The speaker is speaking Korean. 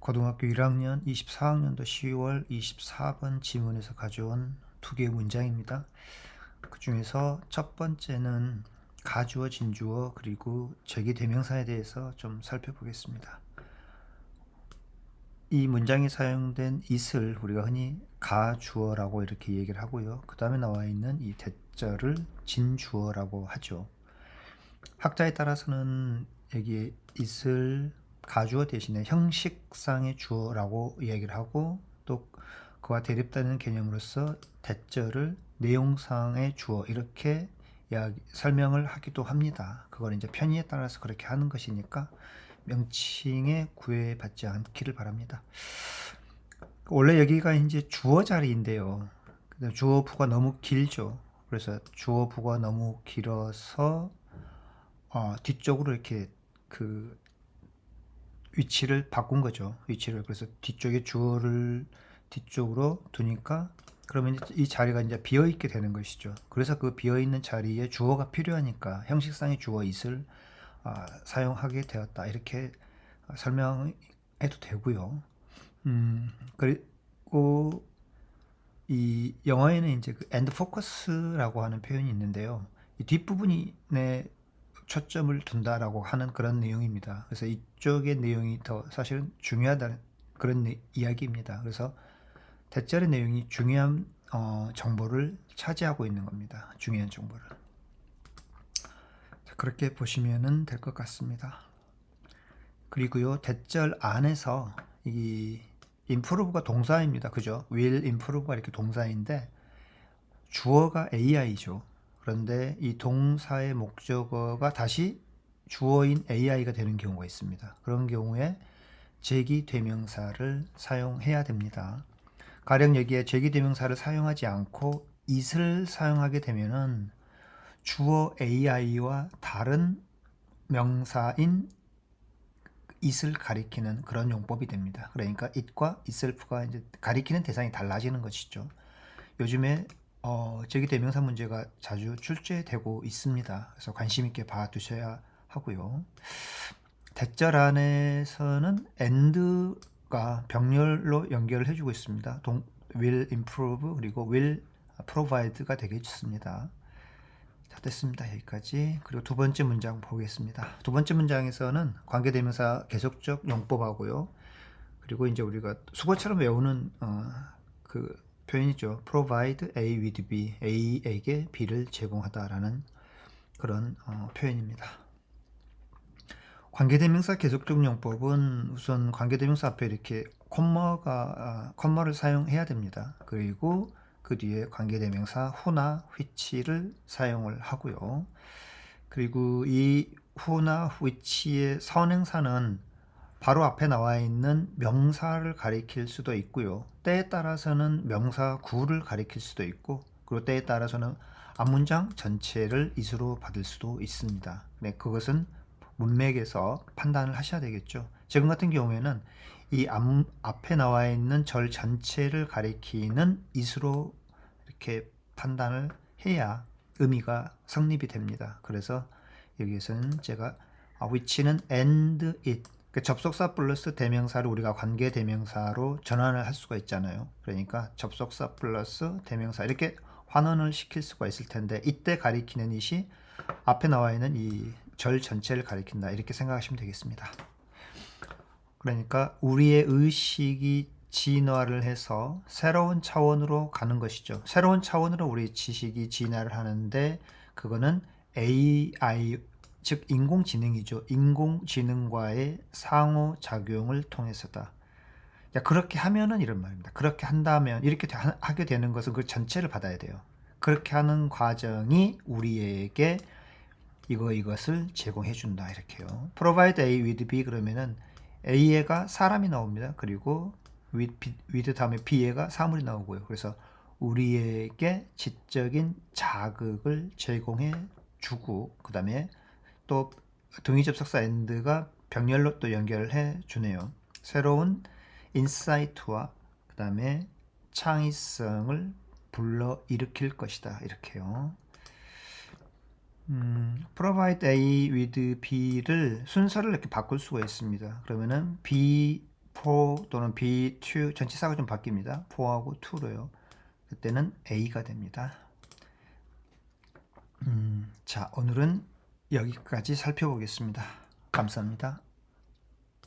고등학교 1학년 24학년도 10월 24번 지문에서 가져온 두 개의 문장입니다. 그 중에서 첫 번째는 가주어, 진주어, 그리고 제기 대명사에 대해서 좀 살펴보겠습니다. 이 문장에 사용된 it을 우리가 흔히 가주어라고 이렇게 얘기를 하고요. 그 다음에 나와 있는 이 대절을 진주어라고 하죠. 학자에 따라서는 여기 it을 가주어 대신에 형식상의 주어라고 이야기를 하고 또 그와 대립되는 개념으로서 대절을 내용상의 주어 이렇게 이야기, 설명을 하기도 합니다. 그걸 이제 편의에 따라서 그렇게 하는 것이니까 명칭에 구애받지 않기를 바랍니다. 원래 여기가 이제 주어 자리인데요. 주어 부가 너무 길죠. 그래서 주어 부가 너무 길어서 어, 뒤쪽으로 이렇게 그 위치를 바꾼 거죠. 위치를 그래서 뒤쪽에 주어를 뒤쪽으로 두니까 그러면 이 자리가 이제 비어 있게 되는 것이죠. 그래서 그 비어 있는 자리에 주어가 필요하니까 형식상의 주어 it을 아, 사용하게 되었다 이렇게 설명해도 되고요. 음, 그리고 이 영어에는 이제 그 end focus라고 하는 표현이 있는데요. 이 뒷부분에 초점을 둔다라고 하는 그런 내용입니다. 그래서 이쪽의 내용이 더 사실은 중요하다는 그런 내- 이야기입니다. 그래서 대절의 내용이 중요한 어, 정보를 차지하고 있는 겁니다. 중요한 정보를. 자, 그렇게 보시면 될 것 같습니다. 그리고요 대절 안에서 이 improve가 동사입니다. 그죠? will improve가 이렇게 동사인데 주어가 AI죠. 그런데 이 동사의 목적어가 다시 주어인 AI가 되는 경우가 있습니다. 그런 경우에 제기 대명사를 사용해야 됩니다. 가령 여기에 제기 대명사를 사용하지 않고 it을 사용하게 되면은 주어 AI와 다른 명사인 it을 가리키는 그런 용법이 됩니다. 그러니까 it과 itself가 이제 가리키는 대상이 달라지는 것이죠. 요즘에 어, 제기 대명사 문제가 자주 출제되고 있습니다. 그래서 관심 있게 봐두셔야 하고요. 대절 안에서는 and가 병렬로 연결을 해주고 있습니다. 동, will improve 그리고 will provide가 되겠습니다. 자, 됐습니다. 여기까지. 그리고 두 번째 문장 보겠습니다. 두 번째 문장에서는 관계대명사 계속적 용법하고요. 그리고 이제 우리가 수거처럼 외우는 어, 그 표현이죠. provide A with B, A에게 B를 제공하다라는 그런 어, 표현입니다. 관계대명사 계속적 용법은 우선 관계대명사 앞에 이렇게 콤마가 아, 콤마를 사용해야 됩니다. 그리고 그 뒤에 관계대명사 who나 which를 사용을 하고요. 그리고 이 who나 which의 선행사는 바로 앞에 나와 있는 명사를 가리킬 수도 있고요. 때에 따라서는 명사 구를 가리킬 수도 있고, 그리고 때에 따라서는 앞문장 전체를 이수로 받을 수도 있습니다. 네, 그것은 문맥에서 판단을 하셔야 되겠죠. 지금 같은 경우에는 이 앞, 앞에 나와 있는 절 전체를 가리키는 이수로 이렇게 판단을 해야 의미가 성립이 됩니다. 그래서 여기에서는 제가 아, which는 and it 그 접속사 플러스 대명사를 우리가 관계 대명사로 전환을 할 수가 있잖아요. 그러니까 접속사 플러스 대명사 이렇게 환원을 시킬 수가 있을 텐데 이때 가리키는 it이 앞에 나와 있는 이 절 전체를 가리킨다 이렇게 생각하시면 되겠습니다. 그러니까 우리의 의식이 진화를 해서 새로운 차원으로 가는 것이죠. 새로운 차원으로 우리 지식이 진화를 하는데 그거는 AI 즉 인공지능이죠. 인공지능과의 상호작용을 통해서다. 야, 그렇게 하면은 이런 말입니다. 그렇게 한다면 이렇게 하게 되는 것은 그 전체를 받아야 돼요. 그렇게 하는 과정이 우리에게 이거 이것을 제공해 준다 이렇게요. provide A with B 그러면은 A가 사람이 나옵니다. 그리고 with, with 다음에 B가 사물이 나오고요. 그래서 우리에게 지적인 자극을 제공해 주고 그 다음에 또 동의접속사 엔드가 병렬로 또 연결해 주네요. 새로운 인사이트와 그 다음에 창의성을 불러일으킬 것이다. 이렇게요. 음, provide A with B를 순서를 이렇게 바꿀 수가 있습니다. 그러면은 B4 또는 B2 전치사가 좀 바뀝니다. 4하고 2로요. 그때는 A가 됩니다. 음, 자, 오늘은 여기까지 살펴보겠습니다. 감사합니다.